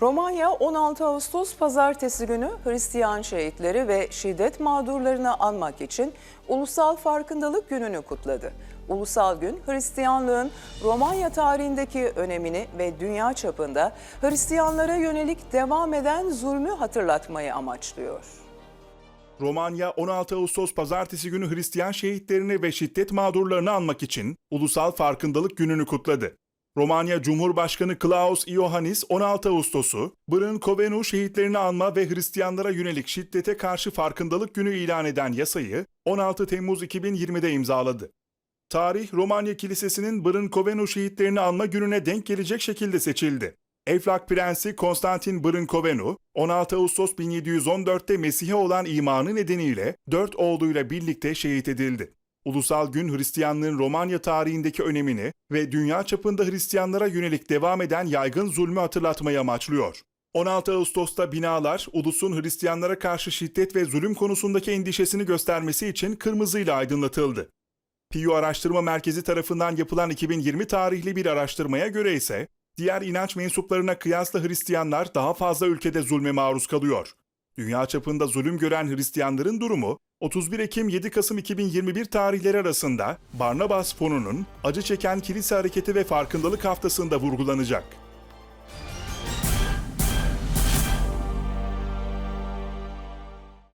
Romanya 16 Ağustos pazartesi günü Hristiyan şehitleri ve şiddet mağdurlarını anmak için Ulusal Farkındalık Günü'nü kutladı. Ulusal gün Hristiyanlığın Romanya tarihindeki önemini ve dünya çapında Hristiyanlara yönelik devam eden zulmü hatırlatmayı amaçlıyor. Romanya 16 Ağustos pazartesi günü Hristiyan şehitlerini ve şiddet mağdurlarını anmak için Ulusal Farkındalık Günü'nü kutladı. Romanya Cumhurbaşkanı Klaus Iohannis 16 Ağustos'u Brâncoveanu şehitlerini anma ve Hristiyanlara yönelik şiddete karşı farkındalık günü ilan eden yasayı 16 Temmuz 2020'de imzaladı. Tarih Romanya Kilisesi'nin Brâncoveanu şehitlerini anma gününe denk gelecek şekilde seçildi. Eflak Prensi Konstantin Brâncoveanu, 16 Ağustos 1714'te Mesih'e olan imanı nedeniyle dört oğluyla birlikte şehit edildi. Ulusal gün Hristiyanlığın Romanya tarihindeki önemini ve dünya çapında Hristiyanlara yönelik devam eden yaygın zulmü hatırlatmayı amaçlıyor. 16 Ağustos'ta binalar ulusun Hristiyanlara karşı şiddet ve zulüm konusundaki endişesini göstermesi için kırmızıyla aydınlatıldı. Pew Araştırma Merkezi tarafından yapılan 2020 tarihli bir araştırmaya göre ise diğer inanç mensuplarına kıyasla Hristiyanlar daha fazla ülkede zulme maruz kalıyor. Dünya çapında zulüm gören Hristiyanların durumu 31 Ekim 7 Kasım 2021 tarihleri arasında Barnabas Fonu'nun acı çeken kilise hareketi ve farkındalık haftasında vurgulanacak.